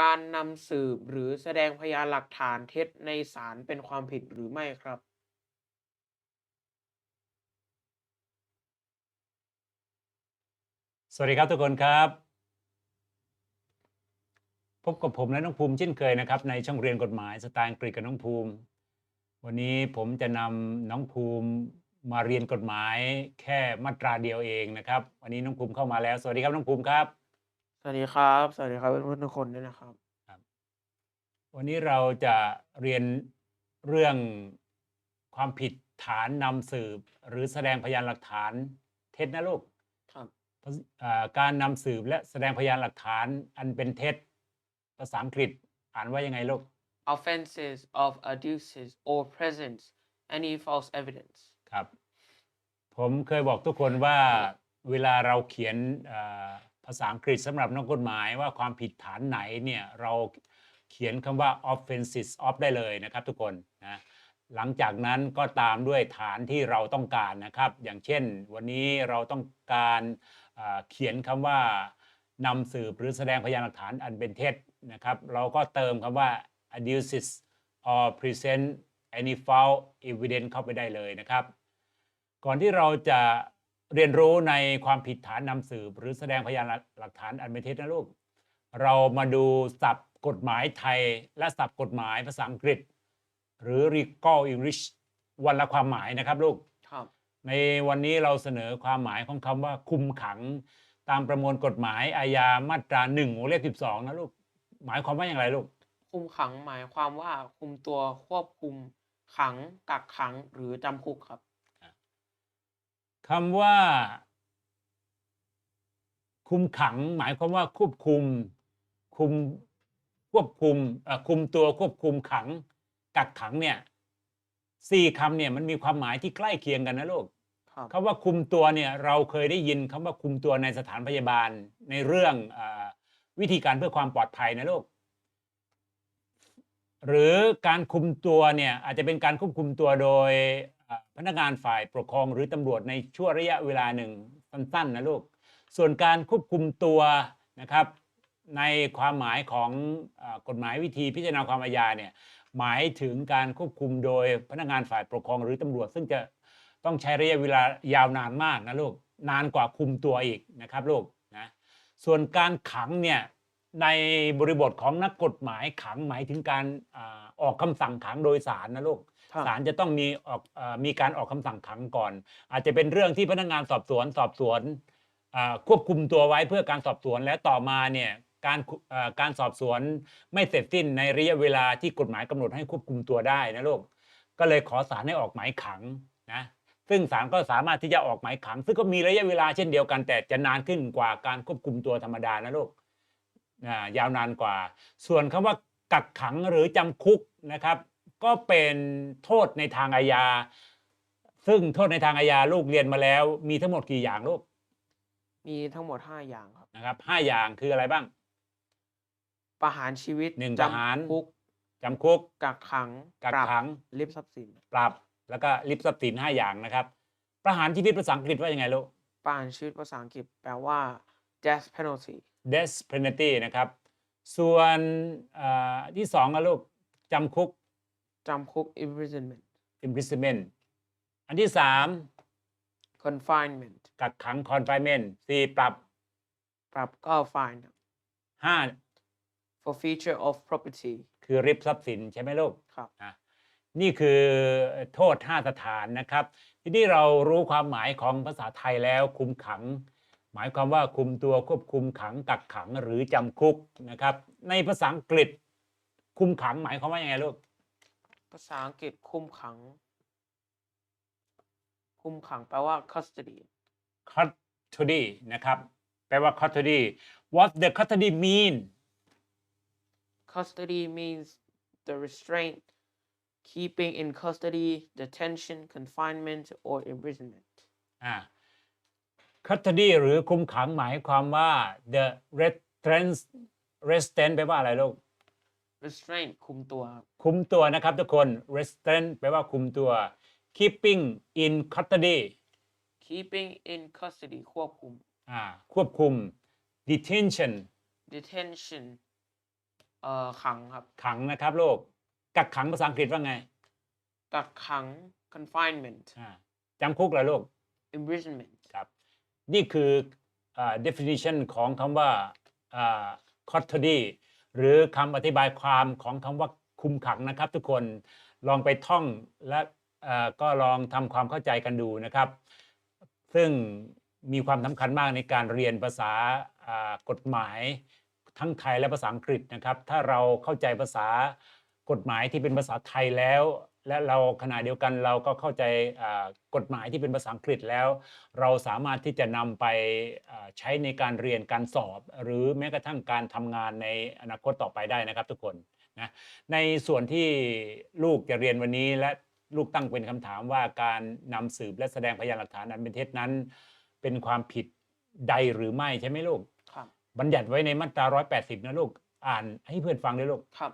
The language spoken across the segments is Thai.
การนำสืบหรือแสดงพยานหลักฐานเท็จในศาลเป็นความผิดหรือไม่ครับ สวัสดีครับทุกคนครับ พบกับผมและน้องภูมิเช่นเคยนะครับ ในช่องเรียนกฎหมายสไตล์อังกฤษกับน้องภูมิ วันนี้ผมจะนำน้องภูมิมาเรียนกฎหมายแค่มาตราเดียวเองนะครับ วันนี้น้องภูมิเข้ามาแล้ว สวัสดีครับน้องภูมิครับ สวัสดีครับ สวัสดีครับเพื่อนๆทุกคนด้วยนะครับ วันนี้เราจะเรียนเรื่องความผิดฐานนำสืบ หรือแสดงพยานหลักฐานเท็จนะลูกครับภาษอ่าการนำสืบและแสดงพยานหลักฐานอันเป็นเท็จ ภาษาอังกฤษอ่านว่ายังไงลูก offenses of adduces or presents any false evidence ครับ ผมเคยบอกทุกคนว่าเวลาเราเขียนอ่าภาษาอังกฤษสำหรับนักกฎหมายว่าความผิดฐานไหนเนี่ยเราเขียนคำว่า offenses of ได้เลยนะครับทุกคนนะหลังจากนั้นก็ตามด้วยฐานที่เราต้องการนะครับ อย่างเช่น วันนี้เราต้องการเขียนคำว่านำสืบหรือแสดงพยานหลักฐานอันเป็นเท็จนะครับ เราก็เติมคำว่า adduces or present any false evidence เข้าไปได้เลยนะครับ ก่อนที่เราจะ เรียนรู้ในความผิดฐานนำสืบ หรือแสดงพยานหลักฐานอันเป็นเท็จนะลูก เรามาดูศัพท์กฎหมายไทย และศัพท์กฎหมายภาษาอังกฤษ หรือ legal English วันละความหมายนะครับลูก ครับ ในวันนี้เราเสนอความหมายของคำว่าคุมขัง ตามประมวลกฎหมายอาญามาตราหนึ่งวงเล็บสิบสองนะลูก หมายความว่าอย่างไรลูก คุมขังหมายความว่าคุมตัวควบคุมขังกักขังหรือจำคุกครับ คำว่า คุมขัง หมายความว่าควบคุม คุมควบคุมเอ่อคุมตัวควบคุมขัง กักขังเนี่ยสี่คำเนี่ยมันมีความหมายที่ใกล้เคียงกันนะลูกครับคำว่าคุมตัวเนี่ยเราเคยได้ยินคำว่าคุมตัวในสถานพยาบาลในเรื่องอาวิธีการเพื่อความปลอดภัยนะลูกหรือการคุมตัวเนี่ยอาจจะเป็นการควบคุมตัวโดยอ่า พนักงานฝ่ายปกครองหรือตำรวจในช่วงระยะเวลาหนึ่งสั้นๆนะลูก ส่วนการควบคุมตัวนะครับ ในความหมายของอกฎหมายวิธีพิจารณาความอาญาเนี่ยหมายถึงการควบคุมโดยพนักงานฝ่ายปกครองหรือตำรวจ ซึ่งจะต้องใช้ระยะเวลายาวนานมากนะลูกนานกว่าคุมตัวอีกนะครับลูกนะส่วนการขังเนี่ยในบริบทของนักกฎหมายขังหมายถึงการออกคำสั่งขังโดยศาลนะลูก ศาลจะต้องมีออกเออมีการออกคำสั่งขังก่อน อาจจะเป็นเรื่องที่พนักงานสอบสวนสอบสวนอ่าควบคุมตัวไว้เพื่อการสอบสวนและต่อมาเนี่ยการเอ่อการสอบสวนไม่เสร็จสิ้นในระยะเวลาที่กฎหมายกำหนดให้ควบคุมตัวได้นะลูกก็เลยขอศาลให้ออกหมายขังนะซึ่งศาลก็สามารถที่จะออกหมายขัง ซึ่งก็มีระยะเวลาเช่นเดียวกัน แต่จะนานขึ้นกว่าการควบคุมตัวธรรมดานะลูก อ่ายาวนานกว่า ส่วนคำว่ากักขังหรือจำคุกนะครับ ก็เป็นโทษในทางอาญา ซึ่งโทษในทางอาญาลูกเรียนมาแล้ว มีทั้งหมดกี่อย่างลูกมีทั้งหมด5อย่างครับ นะครับห้าอย่างคืออะไรบ้าง ประหารชีวิตหนึ่งประหาร จำคุกจำคุก กักขังกักปรับขัง ลิบทรัพย์สิน ปรับ แล้วก็ลิบทรัพย์สินห้าอย่างนะครับ ประหารชีวิตภาษาอังกฤษว่ายังไงลูก ประหารชีวิตภาษาอังกฤษแปลว่า death penalty death penalty นะครับ ส่วนอ่าที่สองนะลูกจำคุก จำคุก imprisonment imprisonment อันที่สาม confinement กักขัง confinement สี่ปรับปรับก็ fine ครับ ห้า forfeiture of property คือริบทรัพย์สินใช่ไหมลูก ครับ นะนี่คือโทษ 5 สถานนะครับ ทีนี้เรารู้ความหมายของภาษาไทยแล้วคุมขัง หมายความว่าคุมตัวควบคุมขังกักขังหรือจำคุกนะครับ ในภาษาอังกฤษ คุมขังหมายความว่ายังไงลูก ภาษาอังกฤษคุมขัง คุมขังแปลว่า custody custody นะครับ แปลว่า custody what the custody mean custody means the restraint keeping in custody detention confinement or imprisonment อ่า custody หรือคุมขังหมายความว่า the restraint restraint แปลว่าอะไรลูก restraint คุมตัวครับคุมตัวนะครับทุกคน restraint แปลว่าคุมตัว keeping in custody keeping in custody ควบคุม อ่า ควบคุม detention detention เอ่อขังครับ ขังนะครับลูกกักขังภาษาอังกฤษว่าไง กักขัง confinement อ่าจำคุกเหรอลูก imprisonment ครับ นี่คืออ่า definition ของคำว่าอ่า custody หรือคำอธิบายความของคำว่าคุมขังนะครับ ทุกคนลองไปท่องและก็ลองทำความเข้าใจกันดูนะครับ ซึ่งมีความสำคัญมากในการเรียนภาษากฎหมายทั้งไทยและภาษาอังกฤษนะครับ ถ้าเราเข้าใจภาษากฎหมายที่เป็นภาษาไทยแล้ว และเราขณะเดียวกันเราก็เข้าใจอ่ากฎหมายที่เป็นภาษาอังกฤษแล้ว เราสามารถที่จะนำไปอ่าใช้ในการเรียนการสอบ หรือแม้กระทั่งการทำงานในอนาคตต่อไปได้นะครับทุกคนนะในส่วนที่ลูกจะเรียนวันนี้และลูกตั้งเป็นคำถามว่าการนำสืบและแสดงพยานหลักฐานอันเป็นเท็จนั้น เป็นความผิดใดหรือไม่ใช่ไหมลูกครับบัญญัติไว้ในมาตรา 180 นะลูก อ่านให้เพื่อนฟังด้วยลูกครับ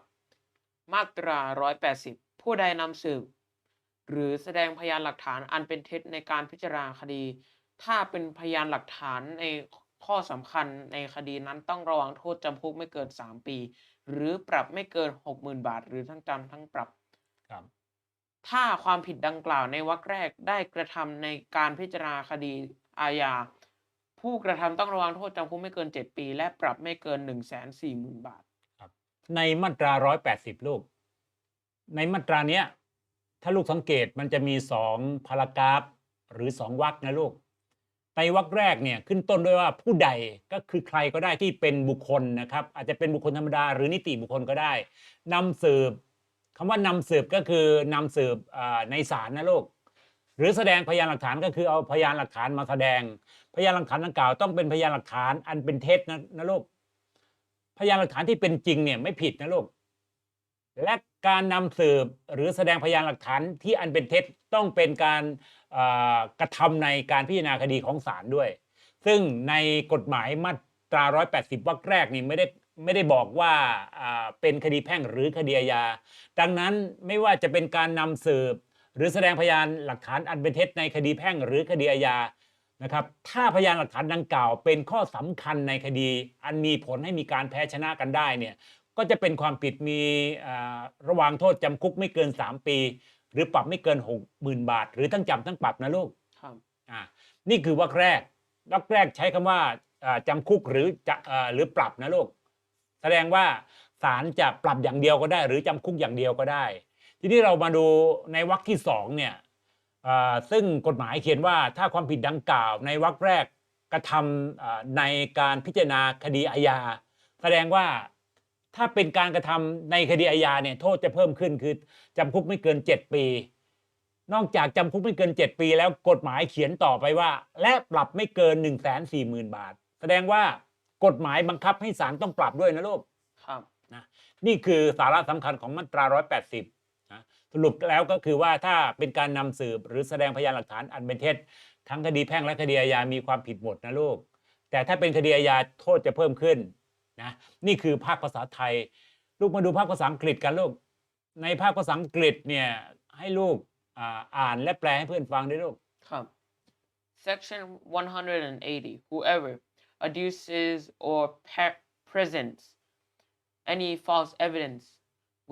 มาตรา 180 ผู้ใดนำสืบ หรือแสดงพยานหลักฐานอันเป็นเท็จในการพิจารณาคดี ถ้าเป็นพยานหลักฐานในข้อสำคัญในคดีนั้นต้องระวังโทษจำคุกไม่เกิน 3 ปี หรือปรับไม่เกิน 60,000 บาท หรือทั้งจำทั้งปรับครับถ้าความผิดดังกล่าวในวรรคแรกได้กระทำในการพิจารณาคดีอาญาผู้กระทำต้องระวังโทษจำคุกไม่เกิน 7 ปี และปรับไม่เกิน 1 4 0 0 0 0 บาท ในมาตรา 180 ลูก ในมาตราเนี้ย ถ้าลูกสังเกตมันจะมีสองพารากราฟหรือสองวรรคนะลูกในวรรคแรกเนี่ยขึ้นต้นด้วยว่าผู้ใดก็คือใครก็ได้ที่เป็นบุคคลนะครับ อาจจะเป็นบุคคลธรรมดา หรือนิติบุคคลก็ได้นำสืบคำว่านำสืบก็คือนำสืบอ่าในศาลนะลูกหรือแสดงพยานหลักฐานก็คือเอาพยานหลักฐานมาแสดง พยานหลักฐานดังกล่าวต้องเป็นพยานหลักฐานอันเป็นเท็จนะนะลูกพยานหลักฐานที่เป็นจริงเนี่ยไม่ผิดนะลูก และการนำสืบหรือแสดงพยานหลักฐานที่อันเป็นเท็จต้องเป็นการกระทำในการพิจารณาคดีของศาลด้วย ซึ่งในกฎหมายมาตรา 180 วรรคแรกนี่ไม่ได้ไม่ได้บอกว่าเป็นคดีแพ่งหรือคดีอาญา ดังนั้นไม่ว่าจะเป็นการนำสืบ หรือแสดงพยานหลักฐานอันเป็นเท็จในคดีแพ่งหรือคดีอาญานะครับ ถ้าพยานหลักฐานดังกล่าว เป็นข้อสำคัญในคดี อันมีผลให้มีการแพ้ชนะกันได้เนี่ย ก็จะเป็นความผิดมีอ่าระหวางโทษจำคุกไม่เกิน 3 ปี หรือปรับไม่เกิน 60,000 บาท หรือทั้งจำทั้งปรับนะลูกครับอ่านี่คือวรรคแรกวรรคแรกใช้คำว่าอ่าจำคุกหรือจะอ่าหรือปรับนะลูกแสดงว่าศาลจะปรับอย่างเดียวก็ได้ หรือจำคุกอย่างเดียวก็ได้ ทีนี้เรามาดูในวรรคที่สองเนี่ยอ่าซึ่งกฎหมายเขียนว่าถ้าความผิดดังกล่าวในวรรคแรกกระทำอ่าในการพิจารณาคดีอาญาแสดงว่า ถ้าเป็นการกระทำในคดีอาญาเนี่ยโทษจะเพิ่มขึ้นคือจำคุกไม่เกิน 7 ปี นอกจากจำคุกไม่เกิน 7 ปี แล้วกฎหมายเขียนต่อไปว่า และปรับไม่เกิน 1 4 0 0 0 0 บาท แสดงว่ากฎหมายบังคับให้ศาลต้องปรับด้วยนะลูกครับนี่คือสาระสำคัญของมาตรา 180นะสรุปแล้วก็คือว่าถ้าเป็นการนำสืบหรือแสดงพยานหลักฐานอันเป็นเท็จทั้งคดีแพ่งและคดีอาญามีความผิดหมดนะลูกแต่ถ้าเป็นคดีอาญาโทษจะเพิ่มขึ้น นะนี่คือภาคภาษาไทย ลูกมาดูภาคภาษาอังกฤษกันลูกในภาคภาษาอังกฤษเนี่ยให้ลูกอ่านและแปลให้เพื่อนฟังด้วยลูกครับ Section 180 whoever adduces or pe- presents any false evidence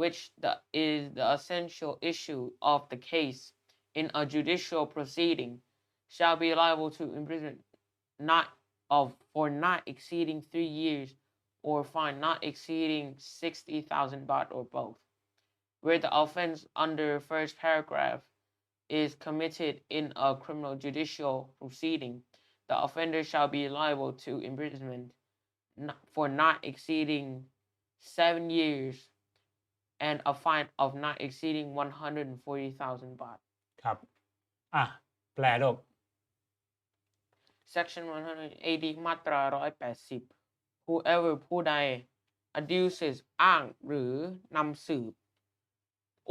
which the, is the essential issue of the case in a judicial proceeding shall be liable to imprisonment not of for not exceeding three years or fine not exceeding 60,000 baht or both where the offense under first paragraph is committed in a criminal judicial proceeding, the offender shall be liable to imprisonment not, for not exceeding seven years and a fine of not exceeding 140,000 baht. ครับ อ่ะ แปลลูก Section 180 มาตรา 180 whoever ผู้ใด adduces อ้างหรือนำสืบ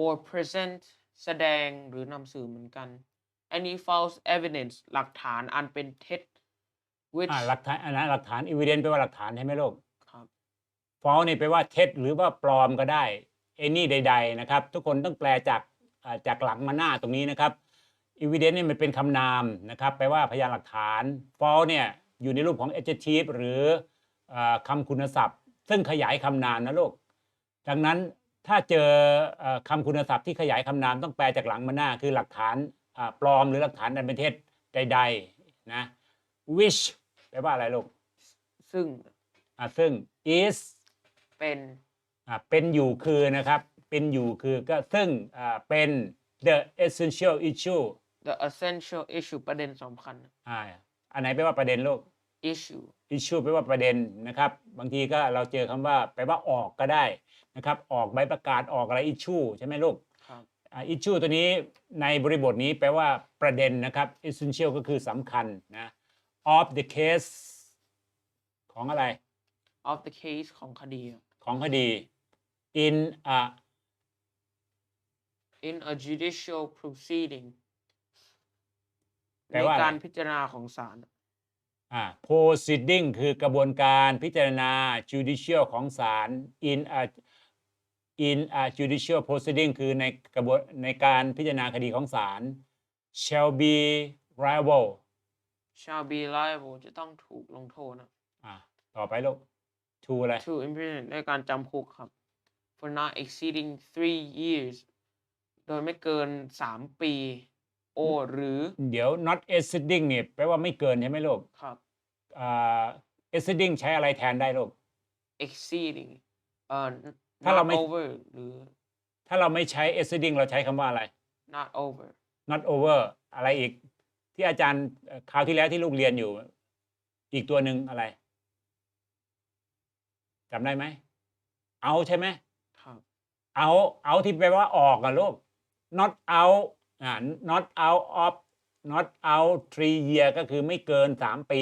or present แสดงหรือนำสืบเหมือนกัน any false evidence หลักฐานอันเป็นเท็จ which อ่าหลักฐานอันนั้นหลักฐาน evidence แปลว่าหลักฐานใช่ไหมลูกครับ false นี่แปลว่าเท็จหรือว่าปลอมก็ได้ any ใด ๆ นะครับ ทุกคนต้องแปลจากอ่าจากหลังมาหน้าตรงนี้นะครับ evidence เนี่ยมันเป็นคำนามนะครับแปลว่าพยานหลักฐาน false เนี่ยอยู่ในรูปของ adjective หรืออ่า คำคุณศัพท์ ซึ่งขยายคำนามนะลูก ดังนั้นถ้าเจอเอ่อคำคุณศัพท์ที่ขยายคำนามต้องแปลจากหลังมาหน้า คือหลักฐานอ่าปลอมหรือหลักฐานอันเป็นเท็จใดๆนะ which แปลว่าอะไรลูกซึ่งอ่าซึ่ง is เป็นอ่าเป็นอยู่คือนะครับ เป็นอยู่คือก็ซึ่งอ่าเป็น the essential issue the essential issue ประเด็นสำคัญอ่าอันไหนแปลว่าประเด็นลูก issue issue แปลว่าประเด็นนะครับ บางทีก็เราเจอคำว่าแปลว่าออกก็ได้นะครับ ออกใบประกาศออกอะไร issue ใช่ไหมลูกครับอ่า issue ตัวนี้ในบริบทนี้แปลว่าประเด็นนะครับ essential ก็คือสำคัญนะ of the case ของอะไร of the case ของคดีครับของคดี in a in a judicial proceeding แปลในว่าอะไรการพิจารณาของศาลอ่า proceeding คือกระบวนการพิจารณา judicial ของศาล in a in a judicial proceeding คือในกระบวนในการพิจารณาคดีของศาล shall be liable shall be liable จะต้องถูกลงโทษนะอ่าต่อไปลูก to อะไร to imprisonment ในการจำคุกครับ for not exceeding three years โดยไม่เกินสามปี or หรือ เดี๋ยว not exceeding เนี่ยแปลว่าไม่เกินใช่ไหมลูกครับ อ่า exceeding ใช้อะไรแทนได้ลูก exceeding เอ่อ ถ้าเรา not ไม่ over หรือ ถ้าเราไม่ใช้ exceeding เราใช้คำว่าอะไร not over not over อะไรอีก ที่อาจารย์เอ่อคราวที่แล้วที่ลูกเรียนอยู่ อีกตัวหนึ่งอะไรจำได้ไหม เอาใช่ไหม ครับ เอาเอาที่แปลว่าออกอะลูก not out อ่า not out of not out three year ก็คือไม่เกินสามปี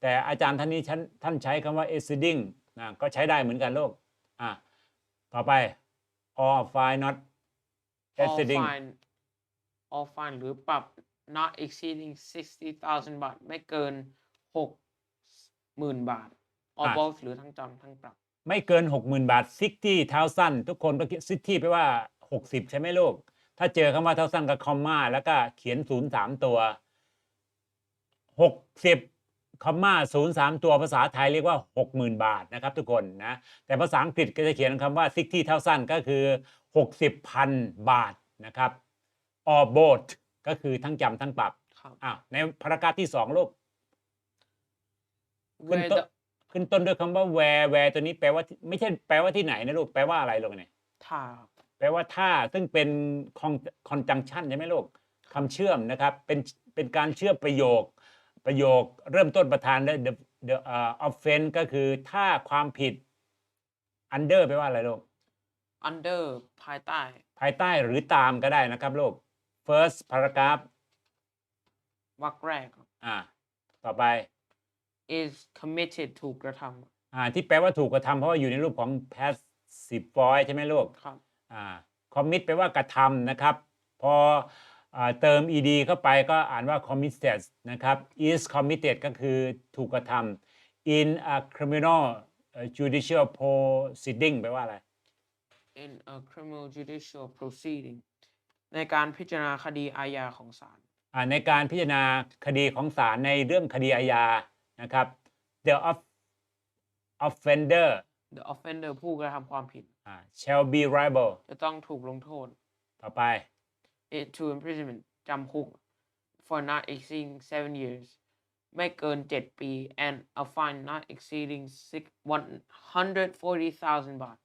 แต่อาจารย์ท่านนี้ท่านท่านใช้คำว่า exceeding นะก็ใช้ได้เหมือนกันลูกอะต่อไป or fine not all exceeding fine all fine หรือปรับ not exceeding 60,000 บาท ไม่เกินหกหมื่นบาท or อะ both หรือทั้งจำทั้งปรับ ไม่เกิน 60,000 บาทซิกที่เท้าสั้นทุกคนก็คิดซิกที่แปลว่า 60 ใช่ไหมลูก ถ้าเจอคำว่าเท้าสั้นกับคอมมาแล้วก็เขียนศูนย์สามตัว 60 คอมมาศูนย์สามตัวภาษาไทยเรียกว่า 60,000 บาทนะครับทุกคนนะ แต่ภาษาอังกฤษก็จะเขียนคำว่าซิกที่เท้าสั้นก็คือ 60,000 บาทนะครับ or both ก็คือทั้งจำทั้งปรับครับอ้าวในพารากราฟที่สองลูกขึ้น where ต้น the ขึ้นต้นด้วยคำว่า where where ตัวนี้แปลว่าที่ไม่ใช่แปลว่าที่ไหนนะลูก แปลว่าอะไรลูกเนี่ยท่าแปลว่าถ้าซึ่งเป็น con- conjunction ใช่ไหมลูกคำเชื่อมนะครับ เป็นเป็นการเชื่อมประโยค ประโยคเริ่มต้นประธานด้วย the the uh, offense ก็คือถ้าความผิด under แปลว่าอะไรลูก under ภายใต้ ภายใต้หรือตามก็ได้นะครับลูก first paragraph วรรคแรกครับ อ่า ต่อไป is committed ถูกกระทอ่าที่แปลว่าถูกกระทำเพราะว่าอยู่ในรูปของ passive voice ใช่ไหมลูกำครับ อ่า commit แปลว่ากระทำนะครับ พออ่า เติม ed เข้าไปก็อ่านว่า committed นะครับ is committed ก็คือถูกกระทำ in a criminal uh, judicial proceeding แปลว่าอะไร in a criminal judicial proceeding ในการพิจารณาคดีอาญาของศาลอ่าในการพิจารณาคดีของศาลในเรื่องคดีอาญานะครับ the of offender the offender ผู้กระทำความผิดอ่า shall be liable จะต้องถูกลงโทษ ต่อไป it to imprisonment จำคุก for not exceeding seven years ไม่เกินเจ็ดปี and a fine not exceeding six one hundred forty thousand บาท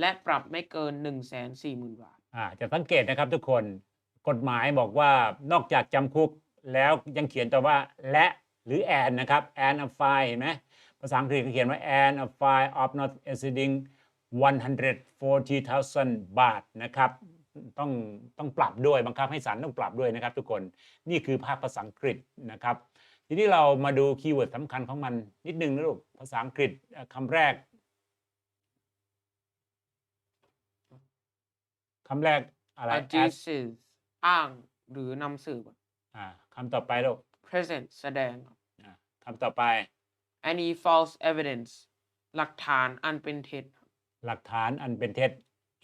และปรับไม่เกินหนึ่งแสนสี่หมื่นบาท อ่า จะสังเกตนะครับทุกคน กฎหมายบอกว่านอกจากจำคุกแล้วยังเขียนต่อว่าและหรือ and นะครับ and a fine เห็นไหมภาษาอังกฤษก็เขียนว่า and a fine of not exceeding 140,000 บาทนะครับ ต้องต้องปรับด้วยบังคับให้ศาลต้องปรับด้วยนะครับทุกคนนี่คือภาคภาษาอังกฤษนะครับ ทีนี้เรามาดูคีย์เวิร์ดสำคัญของมันนิดนึงนะลูกภาษาอังกฤษเอ่อคำแรกคำแรกอะไร as adduces อ้างหรือนำสืบอ่าคำต่อไปลูก present แสดงอ่าคำต่อไป any false evidence หลักฐานอันเป็นเท็จ หลักฐานอันเป็นเท็จ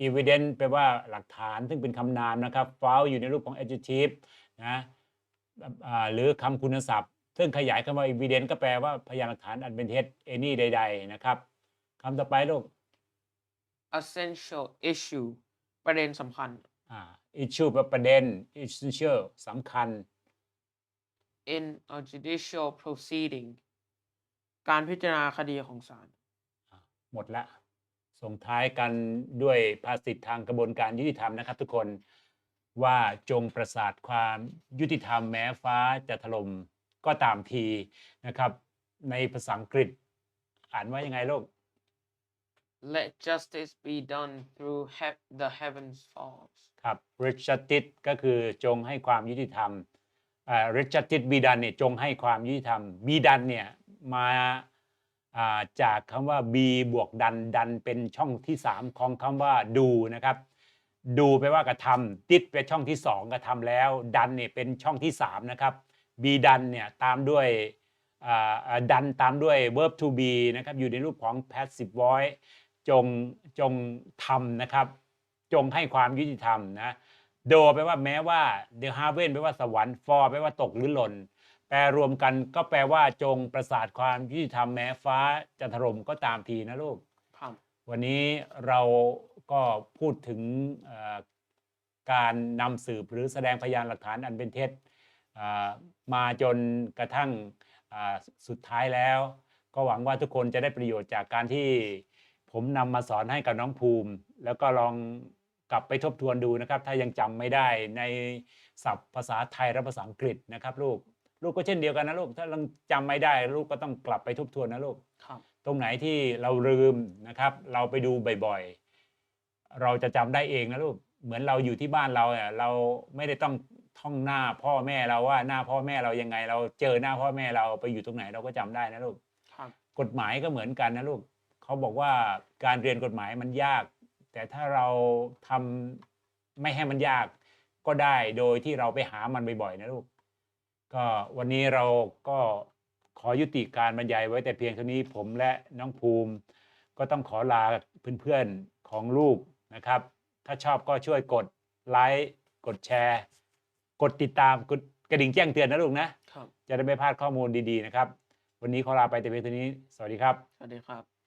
evidence แปลว่าหลักฐานซึ่งเป็นคำนามนะครับ false อยู่ในรูปของ adjective นะอ่าหรือคำคุณศัพท์ ซึ่งขยายคำว่า evidence ก็แปลว่าพยานหลักฐานอันเป็นเท็จ any ใด ๆ นะครับคำต่อไปลูก essential issue ประเด็นสำคัญ อ่า issue แปลประเด็น essential สำคัญ in a judicial proceeding การพิจารณาคดีของศาลหมดละ ส่งท้ายกันด้วยภาษิตทางกระบวนการยุติธรรมนะครับ ทุกคนว่าจงประสาทความยุติธรรมแม้ฟ้าจะถล่มก็ตามทีนะครับ ในภาษาอังกฤษ อ่านว่ายังไงลูก let justice be done through he- the heavens falls ครับ r i c h a r d i t ก็คือจงให้ความยุติธรรมอ่า r i c h a r d i t บีดันเนี่ยจงให้ความยุติธรรมบีดันเนี่ยมาอ่า จากคำว่า b บวกดันดันเป็นช่องที่ 3 ของคำว่าดูนะครับ ดูแปลว่ากระทำติดเป็นช่องที่ 2 กระทำแล้ว ดันเนี่ยเป็นช่องที่ 3 นะครับ be done เนี่ยตามด้วยดันตามด้วย verb to be นะครับอยู่ในรูปของ passive voice จงจงทำนะครับ จงให้ความยุติธรรมนะโดแปลว่าแม้ว่า the heaven แปลว่าสวรรค์ for แปลว่าตกหรือหล่น แปลรวมกันก็แปลว่าจงประสาทความยุติธรรมแม้ฟ้าจะถล่มก็ตามทีนะลูก ครับ วันนี้เราก็พูดถึงเอ่อการนำสืบหรือแสดงพยานหลักฐานอันเป็นเท็จอ่ามาจนกระทั่งอ่าสุดท้ายแล้ว ก็หวังว่าทุกคนจะได้ประโยชน์จากการที่ผมนำมาสอนให้กับน้องภูมิ แล้วก็ลองกลับไปทบทวนดูนะครับ ถ้ายังจำไม่ได้ในศัพท์ภาษาไทยและภาษาอังกฤษนะครับลูก ลูกก็เช่นเดียวกันนะลูกถ้ายังจำไม่ได้ ลูกก็ต้องกลับไปทบทวนนะลูกครับตรงไหนที่เราลืมนะครับ เราไปดูบ่อยๆ เราจะจำได้เองนะลูกเหมือนเราอยู่ที่บ้านเราเนี่ยเราไม่ได้ต้องท่องหน้าพ่อแม่เราว่าหน้าพ่อแม่เรายังไง เราเจอหน้าพ่อแม่เราไปอยู่ตรงไหนเราก็จำได้นะลูกครับกฎหมายก็เหมือนกันนะลูกเขาบอกว่าการเรียนกฎหมายมันยาก แต่ถ้าเราทำไม่ให้มันยากก็ได้โดยที่เราไปหามันบ่อยๆนะลูก ก็วันนี้เราก็ขอยุติการบรรยายไว้แต่เพียงเท่านี้ผมและน้องภูมิ ก็ต้องขอลาเพื่อนๆของลูกนะครับ ถ้าชอบก็ช่วยกดไลค์กดแชร์ กดติดตามกดกระดิ่งแจ้งเตือนนะลูกนะครับจะได้ไม่พลาดข้อมูลดีๆนะครับ วันนี้ขอลาไปแต่เพียงเท่านี้ สวัสดีครับ สวัสดีครับ